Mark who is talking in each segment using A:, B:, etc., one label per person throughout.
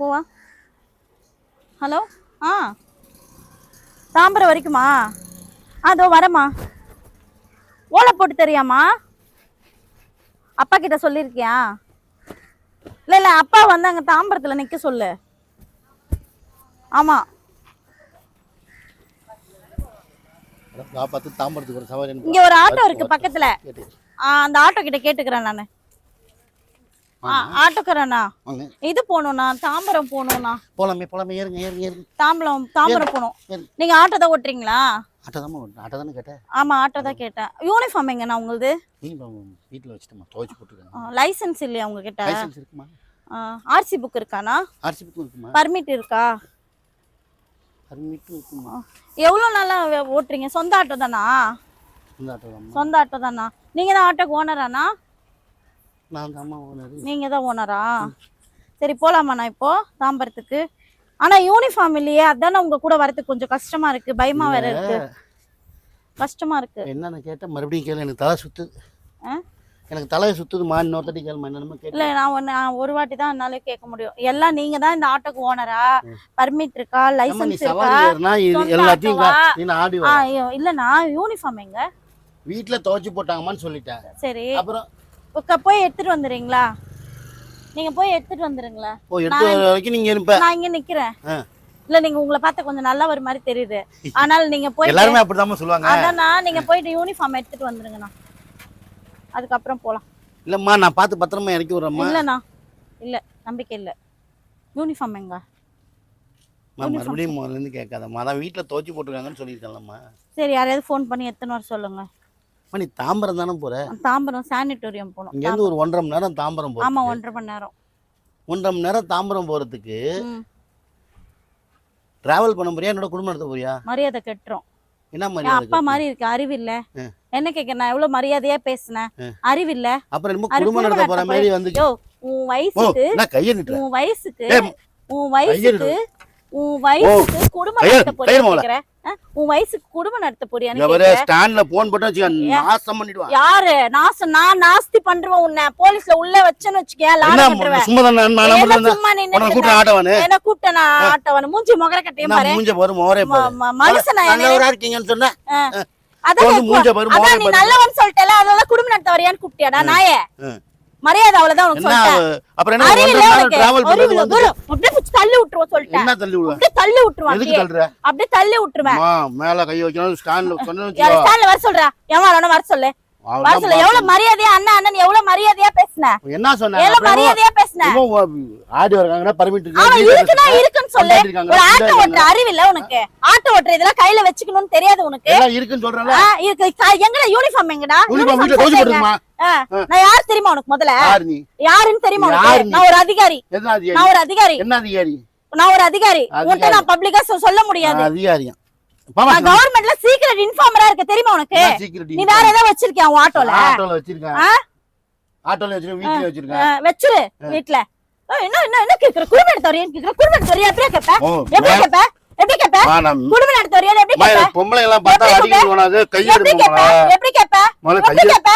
A: போவா. ஹலோ? ஆ. தாம்பரம் வரைக்குமா? அதோ வரேம்மா. ஓலை போட்டு தெரியாமா அப்பா கிட்ட சொல்லியிருக்கியா இல்லை இல்லை அப்பா வந்து அங்கே தாம்பரத்தில் நிற்க சொல்லு. ஆமாம் இங்கே ஒரு ஆட்டோ இருக்கு பக்கத்தில். அந்த ஆட்டோ கிட்ட கேட்டுக்கிறேன் நான். ஆட்டோக்காரண்ணா இது போகணுண்ணா தாம்பரம் போகணுண்ணா
B: போலாமே போலாமே. ஏறுங்க ஏறுங்க ஏறுங்க.
A: தாம்பரம் தாம்பரம் போகணும். நீங்க ஆட்டோ தான் ஓட்டுறீங்களா?
B: ஆட்டோ தான் ஆட்டோ தானே கேட்டேன்.
A: ஆமா ஆட்டோ தான் கேட்டேன். யூனிஃபார்ம் எங்கண்ணா உங்களுது?
B: வீட்டில் வச்சுட்டோமா துவைச்சு போட்டுருக்காங்க.
A: லைசென்ஸ் இல்லையா உங்ககிட்ட?
B: லைசன்ஸ் இருக்குமா?
A: ஆர்சி புக் இருக்காண்ணா?
B: ஆர்சி புக்கும் இருக்குமா?
A: பர்மிட் இருக்கா?
B: பர்மிட்டும் இருக்குமா?
A: எவ்வளோ நாளா வே- ஓட்டுறீங்க? சொந்த ஆட்டோ தானா சொந்த ஆட்டோ தானா நீங்க தான் ஆட்டோக்கு ஓனராண்ணா
B: நான் தான் அம்மா ஓனர்
A: நீங்க தான் ஓனரா? சரி போலாமாண்ணா இப்போ? தாம்பரத்துக்கு. ஆனா யூனிஃபார்ம் இல்லையே. அதானே உங்க கூட வரதுக்கு கொஞ்சம் கஷ்டமா இருக்கு. பயமா வேற இருக்கு. கஷ்டமா இருக்கு.
B: என்னன்னு கேட்டேன் மறுபடியும் கேளு. எனக்கு தலை சுத்துது.
A: ஆ?
B: எனக்கு தலையை சுத்துதுமா இன்னொருத்தட்டி கேளுமா என்னென்னமோ
A: இல்ல
B: கேட்டு
A: நான் நான் ஒரு வாட்டி தான் என்னால கேட்க முடியும். எல்லாம் நீங்க தான் இந்த ஆட்டோக்கு ஓனரா? பர்மிட் இருக்கா? லைசென்ஸ் இருக்கா?
B: எல்லாத்தையும் ஆடி
A: இல்லண்ணா யூனிஃபார்ம் எங்க?
B: வீட்டில் துவைச்சு போட்டாங்கம்மான்னு சொல்லிட்டேன்.
A: சரி.
B: அப்புறம்
A: போய் எடுத்துட்டு வந்துடுறீங்களா? நீங்க போய் எடுத்துட்டு வந்துருங்களா
B: ஓ எடுத்து வர வரைக்கும் நீங்கள் இருப்ப.
A: நான் இங்க நிக்கிறேன். இல்ல நீங்க உங்களை பார்த்தா கொஞ்சம் நல்லா ஒரு மாதிரி தெரியுது. ஆனால் நீங்க போய்
B: எல்லாருமே அப்படிதாம்மா சொல்லுவாங்க.
A: அதானா நீங்க போயிட்டு யூனிஃபார்ம் எடுத்துட்டு வந்துருங்கண்ணா அதுக்கப்புறம் போலாம்.
B: இல்லம்மா நான் பார்த்து பத்திரமா இறக்கி விட்றேம்மா.
A: இல்லண்ணா. இல்ல நம்பிக்கை இல்ல. யூனிஃபார்ம் எங்க?
B: மறுபடியும் முதல்ல இருந்து கேட்காதம்மா. அதான் வீட்டில் துவைச்சு போட்டுருக்காங்கன்னு சொல்லியிருக்கேன்லம்மா.
A: சரி யாரையாவது ஃபோன் பண்ணி எத்தனை வர சொல்லுங்க.
B: நீ தாம்பரம் தானே போற?
A: தாம்பரம் சானிட்டோரியம் போகணும்
B: இங்கேருந்து ஒரு ஒன்றரை மணி நேரம் தாம்பரம்
A: ஆமா
B: போகிறோம்
A: ஒன்றரை மணி நேரம்.
B: ஒன்றரை மணி நேரம் தாம்பரம் போகிறதுக்கு
A: ம்,
B: டிராவல் பண்ண போறியா? என்னோட குடும்பம் நடத்த போறியா?
A: மரியாதை கெட்டுரும்
B: என்ன
A: என்
B: மாதிரி
A: அப்பா மாதிரி இருக்கு அறிவு இல்ல. என்ன கேட்க நான் எவ்வளவு மரியாதையா பேசினேன்? அறிவு இல்ல
B: அப்புறம் என்னமோ
A: அது
B: குடும்பம் நடத்த போற மாதிரி வந்து
A: உன் வயசுக்கு
B: நான் கையை நிட்டுறேன்.
A: உன் வயசுக்கு உன் வயசுக்கு உன் வயசுக்கு குடும்பம் நடத்த போறியா? உன் வயசுக்கு குடும்பம் நடத்த போறியான்னு
B: இவரு
A: கேக்குற?
B: ஸ்டாண்ட்ல போன் போட்டு வச்சுக்க நாசம் பண்ணிடுவான்
A: யாரு? நாசம் நான் நாஸ்தி பண்றவன் உன்னை. போலீஸ்ல உள்ள வச்சேன்னு வச்சுக்க லாட
B: சும்மா நான் நான்
A: சும்மா நின்னு
B: ஆட்டவானு?
A: என்ன கூப்பிட்ட நான் ஆட்டவன? மூஞ்சி முகர கட்டையும் பாரு.
B: மூஞ்ச பாரு
A: மனுஷனா
B: நல்லவரா இருக்கீங்கன்னு சொன்னேன்.
A: அதான்
B: மூஞ்ச பாரு,
A: நீ. நல்லவன் சொல்லிட்டல அதனால குடும்பம் நடத்த வரியான்னு கூப்பிட்டியாடா நாயே. மரியாதை அவ்வளவுதான் உனக்கு சொல்லிட்டேன்.
B: அப்புறம் என்ன டிராவல்
A: தள்ளி விட்டுருவோம் சொல்லிட்டேன்.
B: என்ன தள்ளி விடுவேன்
A: அப்படியே தள்ளி விட்டுருவான்
B: எதுக்கு. தள்ளுற?
A: அப்படியே தள்ளி விட்டுருவேன்.
B: மேல கை வைக்கணும் ஸ்டாண்ட்ல சொன்னு
A: ஸ்டாண்ட்ல வர சொல்றா? எவன் வர சொல்லு. எவ்வளவு மரியாதையா அண்ணா அண்ணன் எவ்வளவு மரியாதையா பேசுன?
B: என்ன சொன்ன
A: எவ்வளவு மரியாதையா பேசுன?
B: ஆடி வராங்கன்னா பர்மிட்
A: இருக்குன்னா சொல்லு. ஒரு ஆட்டோ ஓட்டுற அறிவு இல்ல உனக்கு. ஆட்டோ ஓட்டுற இதெல்லாம் கையில வச்சுக்கணும்னு தெரியாது உனக்கு.
B: எல்லாம் இருக்குன்னு சொல்றல
A: ஆ, இருக்கு. க- எங்கடா யூனிஃபார்ம் எங்கடா?
B: யூனிஃபார்ம் தோச்சு
A: நான் யார் தெரியுமா உனக்கு முதல்ல?
B: யார் நீ
A: யாருன்னு தெரியுமா உனக்கு? நான் ஒரு அதிகாரி. நான் ஒரு அதிகாரி.
B: என்ன அதிகாரி?
A: நான் ஒரு அதிகாரி. உன்கிட்ட நான் பப்ளிக்கா சொல்ல முடியாது.
B: அதிகாரியா?
A: கவர்மெண்ட்ல சீக்கிரம் இன்ஃபார்மரா இருக்க தெரியுமா உனக்கு?
B: சீக்கிரட்
A: நீ வேற ஏதாவது வச்சிருக்கியா உன் ஆட்டோல
B: ஆட்டோல வச்சிருக்கேன்? ஆட்டோல வச்சிருக்கேன் வீட்டுல
A: ஆ,
B: வச்சிருக்கேன்.
A: வச்சிரு வீட்ல. என்ன என்ன என்ன கேக்குற? குடும்பம் நடத்த வரையா கேக்குற? குடும்பம் நடத்த வரையா? எப்படி கேப்ப? எப்படி கேப்ப? எப்படி கேப்ப?
B: மா, நான்
A: குடும்பம் நடத்த வரையா எப்படி கேப்ப?
B: பொம்பளை எல்லாம் பார்த்தா அடிக்க போனாது
A: எப்படி
B: கையெடுப்போம்
A: கேப்ப? எப்படி கேப்ப? எப்படி கேப்ப?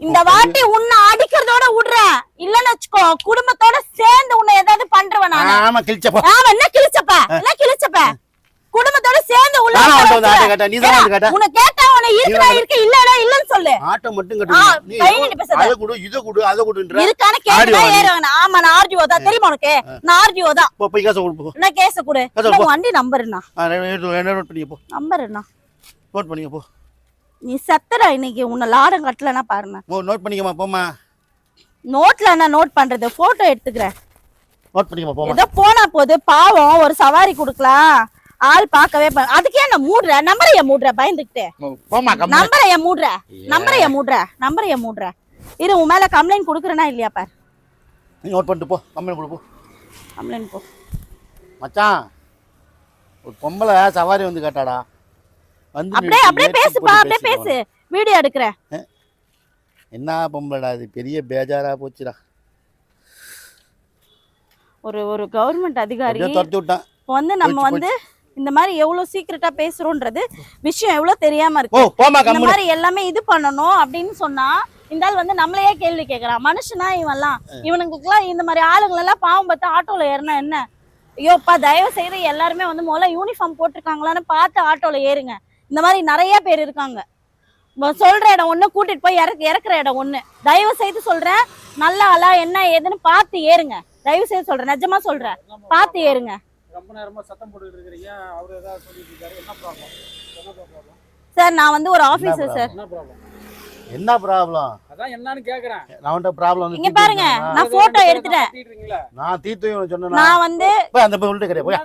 A: இந்த வாட்டி உன்னை அடிக்கிறதோட விடுறேன் இல்லன்னு வச்சுக்கோ குடும்பத்தோட சேர்ந்து உன்னை ஏதாவது பண்றவன்
B: ஆமா கிழிச்சப்பா.
A: ஆமா என்ன கிழிச்சப்ப? என்ன கிழிச்சப்ப? குடும்பத்தோட சேர்ந்து உள்ள
B: ஆட்டோ வந்து ஆட்டோ
A: வச்சிருவேன்.
B: கேட்டேன் நீ தான் வந்து கேட்ட?
A: உன்னை இருக்குடா இருக்கு இல்லடா இல்லன்னு சொல்லு.
B: ஆட்டோ மட்டும்
A: ஆ,
B: கட்டு நீ
A: கை நீட்டி பேசாத.
B: அதை கொடு இதை கொடு அதை கொடுன்ற.
A: ஆமா நான் ஆர்டிஓ தான். தெரியுமா உனக்கு? நான் ஆர்டிஓ தான்.
B: போ போய் கொடு போ.
A: கேஸ கொடு. இல்ல. உன் வண்டி நம்பர் என்ன
B: நோட் பண்ணிக்க போ.
A: நம்பர் என்ன
B: நோட் பண்ணிக்க போ.
A: நீ செத்தடா இன்னைக்கு. உன்னை லாடம் கட்டலன்னா பாருங்க
B: போ நோட் பண்ணிக்கமா போமா
A: நோட்ல நோட் பண்றது? போட்டோ எடுத்துக்கிறேன்.
B: நோட் பண்ணிக்கமா போமா
A: ஏதோ போனா போது பாவம் ஒரு சவாரி கொடுக்கலாம். ஆள் பார்க்கவே அதுக்கே என்ன மூடுற? நம்பரை ஏன் மூடுற? பயந்துக்கிட்டு. நம்பரை ஏன் மூடுற. நம்பரை ஏன் மூடுற. நம்பரை ஏன் மூடுற. இரு உன் மேல கம்ப்ளைண்ட் கொடுக்குறேனா இல்லையா பார்?
B: நோட் பண்ணிட்டு போ. கம்மி கொடு போ.
A: கம்ப்ளைண்ட் போ
B: மச்சான் ஒரு பொம்பளை சவாரி வந்து கேட்டாடா. வந்து
A: அப்படியே அப்படியே பேசுப்பா அப்படியே பேசு. வீடியோ எடுக்கிறேன்.
B: என்ன பொம்பளைடா இது? பெரிய பேஜாரா போச்சுடா.
A: ஒரு ஒரு கவர்மெண்ட் அதிகாரி
B: துரத்தி விட்டான்.
A: இப்போ வந்து நம்ம வந்து இந்த மாதிரி எவ்வளவு சீக்கிரட்டா பேசுறோன்றது விஷயம் எவ்வளவு தெரியாம இருக்கு. இந்த மாதிரி எல்லாமே இது பண்ணணும் அப்படின்னு சொன்னா இந்த ஆள் வந்து நம்மளையே கேள்வி கேக்குறான் மனுஷனா இவன்லாம். இவனுங்களுக்குலாம் இந்த மாதிரி ஆளுங்களெல்லாம் பாவம் பார்த்து ஆட்டோல ஏறினா என்ன? ஐயோப்பா தயவு செய்து எல்லாருமே வந்து முதல்ல யூனிஃபார்ம் போட்டிருக்காங்களான்னு பார்த்து ஆட்டோல ஏறுங்க. இந்த மாதிரி நிறைய பேர் இருக்காங்க. சொல்ற இடம் ஒண்ணு கூட்டிட்டு போய் இறக்கு இறக்குற இடம் ஒண்ணு. தயவு செய்து சொல்றேன் நல்ல ஆளா என்ன ஏதுன்னு பார்த்து ஏறுங்க. தயவு செய்து சொல்றேன் நிஜமா சொல்றேன். பார்த்து ஏறுங்க.
C: ரொம்ப நேரமா சத்தம் போட்டுட்டு இருக்கிறீங்க. அவர் ஏதாவது சொல்லிட்டு இருக்காரு. என்ன ப்ராப்ளம் என்ன ப்ராப்ளம்
A: சார் நான் வந்து ஒரு ஆபீசர் சார்.
C: என்ன ப்ராப்ளம்
B: என்ன ப்ராப்ளம்
C: அதான் என்னன்னு கேக்குறேன்.
B: அவன்கிட்ட ப்ராப்ளம்
A: இங்க பாருங்க? நான் போட்டோ எடுத்துட்டேன்.
B: நான் தீர்த்து சொன்னா
A: நான் வந்து
B: போய் அந்த பொருள்கிட்ட கிடையாது போய்.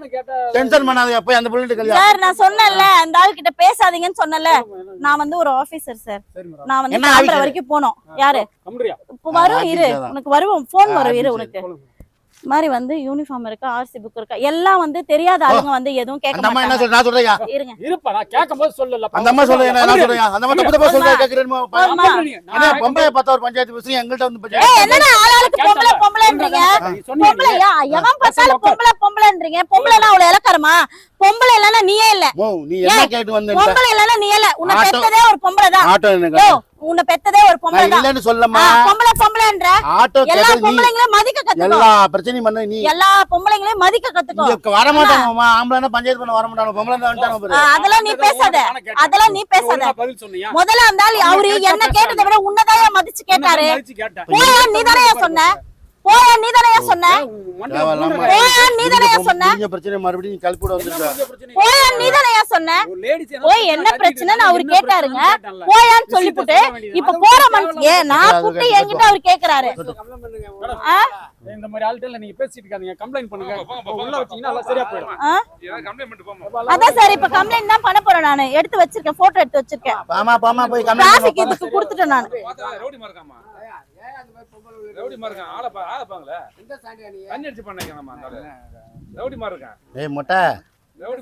B: டென்ஷன் பண்ணாதீங்க போய் அந்த பொருள்கிட்ட கிடையாது
A: சார் நான் சொன்னேன்ல அந்த ஆள் கிட்ட பேசாதீங்கன்னு சொன்னல நான் வந்து ஒரு ஆபீசர் சார். நான் வந்து
B: officer?
A: வரைக்கும் போனோம். யாரு? வரும் இரு. உனக்கு வருவோம். போன் வரும் இரு. உனக்கு. மாதிரி வந்து யூனிஃபார்ம் இருக்கு ஆர்சி புக் இருக்கு எல்லாம் வந்து தெரியாத ஆளுங்க வந்து எதுவும் கேட்க
B: அந்த அம்மா என்ன
A: மாட்டாங்க.
B: சொல்ற? நான் சொல்றியா?
A: இருங்க.
C: இருப்பா நான் கேட்கும் போது சொல்லல
B: அந்த அம்மா சொல்றேன் நான் சொல்றேன் அந்த அம்மா தப்பு தப்பா சொல்றா கேக்குறேன்? என்ன பொம்பளை பார்த்தா ஒரு பஞ்சாயத்து பேசுறீங்க எங்கள்கிட்ட வந்து
A: ஏய்
B: பஞ்சாயத்து
A: என்னடா ஆளாளுக்கு பொம்பளையா? எவன் பார்த்தாலும் பொம்பளை பொம்பளைன்றீங்க. பொம்பளைனா அவ்வளவு இலக்காரமா பொம்பளை இல்லைன்னா நீயே இல்ல.
B: மோ நீ என்ன கேட்டு வந்த
A: பொம்பளை இல்லைன்னா நீ இல்ல. உன்னை பெத்ததே ஒரு பொம்பளை தான்.
B: ஆட்டோ
A: யோ
B: எனக்கு
A: உன்னை பெத்ததே ஒரு பொம்பளை தான்.
B: இல்லன்னு
A: பொம்பளை பொம்பளைன்ற.
B: ஆட்டோ
A: எல்லா பொம்பளைங்களையும் மதிக்க கத்துக்கோ.
B: எல்லா பிரச்சனையும் பண்ண நீ.
A: எல்லா பொம்பளைங்களையும் மதிக்க கத்துக்கோ.
B: இங்க வர மாட்டாங்கம்மா ஆம்பளை பஞ்சாயத்து பண்ண வர மாட்டாங்க பொம்பளை தான் வந்துட்டாங்க
A: அதெல்லாம் நீ பேசாத. அதெல்லாம் நீ பேசாத. முதல்ல அந்த ஆள் அவரு என்ன கேட்டதை விட உன்னதான் மதிச்சு கேட்டாரு. நீ தானே சொன்ன? போயா நீ தானே சொன்ன. போயா நீ தானே சொன்ன?
B: பிரச்சனை மறுபடியும் நீ கல்பூட வந்துருக்க
A: போயா நீ தானே சொன்ன? போய் என்ன பிரச்சனைன்னு அவரு கேட்டாருங்க. போயான்னு சொல்லிப்புட்டு இப்ப போற மனுஷன் நான் கூப்பிட்டு என்கிட்ட அவர் கேக்குறாரு?
C: இந்த மாதிரி ஆள்கிட்ட நீங்க பேசிட்டு இருக்காதீங்க. கம்ப்ளைண்ட் பண்ணுங்க. உள்ள வச்சீங்கன்னா எல்லாம் சரியா போயிடும்.
D: கம்ப்ளைண்ட்
A: அதான் சார் இப்ப கம்ப்ளைண்ட் தான் பண்ண போறேன் நானு. எடுத்து வச்சிருக்கேன் போட்டோ எடுத்து வச்சிருக்கேன்.
B: பாமா பாமா போய்
A: டிராபிக்
B: கம்மி
A: இதுக்கு கொடுத்துட்டேன் நான்.
D: ரவுடி மார்க்காமா ரவுடி மார்க்கான் ஆளை பா ஆளை பாங்களே தண்ணி அடிச்சு பண்ணிக்கலாமா அந்த. ரவுடி மார் இருக்கான்
B: ஏய் மொட்டை.
D: ரவுடி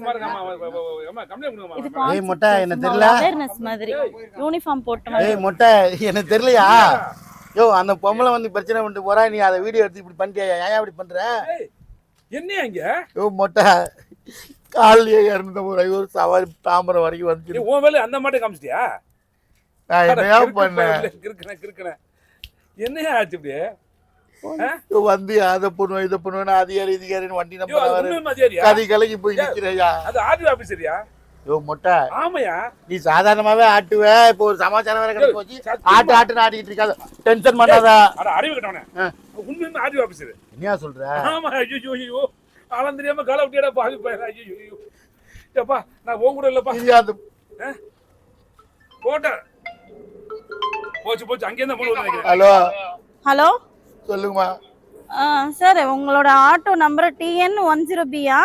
D: கம்ப்ளைண்ட்
B: ஏய் என்ன தெரியல.
A: அவேர்னஸ் மாதிரி. யூனிஃபார்ம் போட்ட மாதிரி.
B: ஏய் மொட்டை எனக்கு தெரியலையா? யோ அந்த பொம்பளை வந்து பிரச்சனை பண்ணிட்டு போறா நீ அதை வீடியோ எடுத்து இப்படி பண்ணிட்டியா ஏன் இப்படி பண்ற?
D: என்னையா இங்க?
B: யோ மொட்டை. காலையே இறந்த ஒரு ஐநூறு சவாரி தாம்பரம் வரைக்கும் வந்து
D: உன் வேலை அந்த மாட்டே காமிச்சிட்டியா?
B: நான் என்னையா பண்ணேன்.
D: கிறுக்குறேன் கிறுக்குறேன். என்னையா ஆச்சு இப்படி?
B: வந்து அதை பண்ணுவேன் இதை பண்ணுவேன் அதிகாரி அதிகாரின்னு வண்டி நம்பர் கதி கலக்கி போய் நிக்கிறையா
D: அது ஆர்டிஓ ஆபீசரியா
B: யோ மொட்டை.
D: ஆமையா?
B: நீ சாதாரணமாவே ஆட்டுவ. இப்போ ஒரு சமாச்சாரம் வேற கிடக்கு போச்சு. ஆட்டு ஆட்டுன்னு ஆட்டிக்கிட்டு இருக்காத. டென்ஷன் பண்ணாத.
D: அட அறிவு கட்டவனே.
B: ஆ.
D: உண்மையுமே ஆர்டிஓ ஆபீசர்
B: என்னையா சொல்ற?
D: ஆமா ஐயோ ஐயோ ஆளம் தெரியாம கால விட்டியடா பாவி பையன் ஐயோ ஐயோ ஏப்பா நான் உன் கூட இல்லப்பா.
B: இது அந்த
D: போட்டேன் போச்சு போச்சு. அங்கேயே தான் போன
B: ஹலோ.
A: ஹலோ?
B: சொல்லுங்கம்மா.
A: சார் உங்களோட auto number TN one zero பியா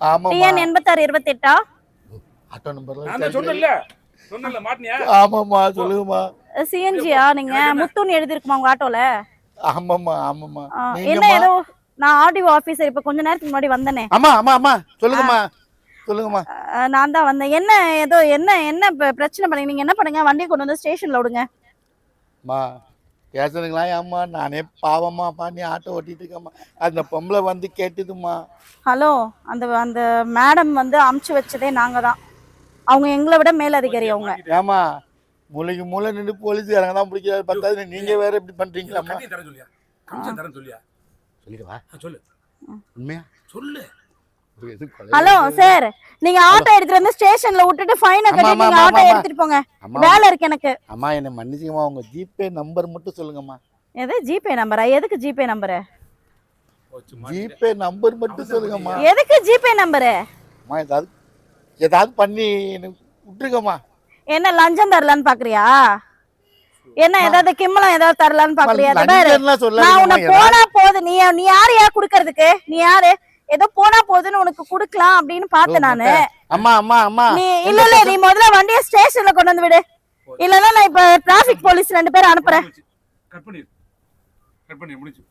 B: ஆமாம்மா.
A: டிஎன் எண்பத்தாறு இருபத்தெட்டா?
B: ஆட்டோ நம்பர்ல
D: நான் தான் சொன்னேன்ல. சொன்னேன்ல மாட்டினியா?
B: ஆமாம்மா சொல்லுங்கம்மா.
A: சிஎன்ஜியா நீங்க முத்துன்னு எழுதிருக்குமா உங்க ஆட்டோல?
B: ஆமாம்மா ஆமாம்மா.
A: ஆ, என்ன ஏதோ நான் ஆர்டிஓ ஆபீசர் இப்ப கொஞ்ச நேரத்துக்கு முன்னாடி வந்தனே.
B: ஆமா ஆமா ஆமா சொல்லுங்கம்மா. சொல்லுங்கம்மா.
A: நான் தான் வந்தேன். என்ன ஏதோ என்ன என்ன பிரச்சனை பண்ணீங்க? நீங்க என்ன பண்ணுங்க? வண்டியை கொண்டு வந்து ஸ்டேஷன்ல விடுங்க.
B: அம்மா பேசுறதுங்களா ஏம்மா நானே பாவம்மா பண்ணி ஆட்டோ ஓட்டிட்டு இருக்கேம்மா. அந்த பொம்பளை வந்து கேட்டுதும்மா.
A: ஹலோ அந்த அந்த மேடம் வந்து அமுச்சு வச்சதே நாங்க தான். அவங்க எங்களை விட மேலதிகாரி அவங்க.
B: ஏம்மா மூளைக்கு மூளை நின்று போலீஸ்காரங்க தான் பிடிக்கிறாரு பத்தாவது நீங்க வேற இப்படி பண்றீங்களாம்மா
D: கட்டி தரேன் சொல்லியா? கமிஷன் தரேன் சொல்லியா?
B: சொல்லிடுவா
D: சொல்லு.
B: உண்மையா?
D: சொல்லு?
A: ஹலோ சார் நீங்க ஆட்டோ எடுத்துட்டு வந்து ஸ்டேஷன்ல விட்டுட்டு ஃபைனை கட்டி நீங்க ஆட்டோ. எடுத்துட்டு போங்க. வேலை இருக்கு எனக்கு.
B: அம்மா என்னை மன்னிச்சுக்கம்மா. உங்க ஜிபே நம்பர் மட்டும் சொல்லுங்கம்மா.
A: எது ஜிபே நம்பரா எதுக்கு ஜிபே நம்பரு
B: ஜிபே நம்பர் மட்டும் சொல்லுங்கம்மா.
A: எதுக்கு ஜிபே நம்பரு
B: அம்மா ஏதாவது ஏதாவது பண்ணி விட்டுருக்கம்மா
A: என்ன லஞ்சம் தரலான்னு பாக்குறியா? என்ன ஏதாவது கிம்மலம் ஏதாவது தரலான்னு பாக்குறியா? நான் உன்னை போனா போது நீ நீ யாரு யார் குடுக்கறதுக்கு? நீ யாரு? ஏதோ போனா போதுன்னு உனக்கு குடுக்கலாம் அப்படின்னு பார்த்தேன் நானு.
B: அம்மா அம்மா அம்மா.
A: நீ இல்ல இல்ல நீ முதல்ல வண்டிய ஸ்டேஷன்ல கொண்டு வந்து விடு. இல்லன்னா நான் இப்ப டிராபிக் போலீஸ் ரெண்டு பேரும் அனுப்புறேன்.
D: கட் பண்ணிடு கட் பண்ணி முடிச்சு.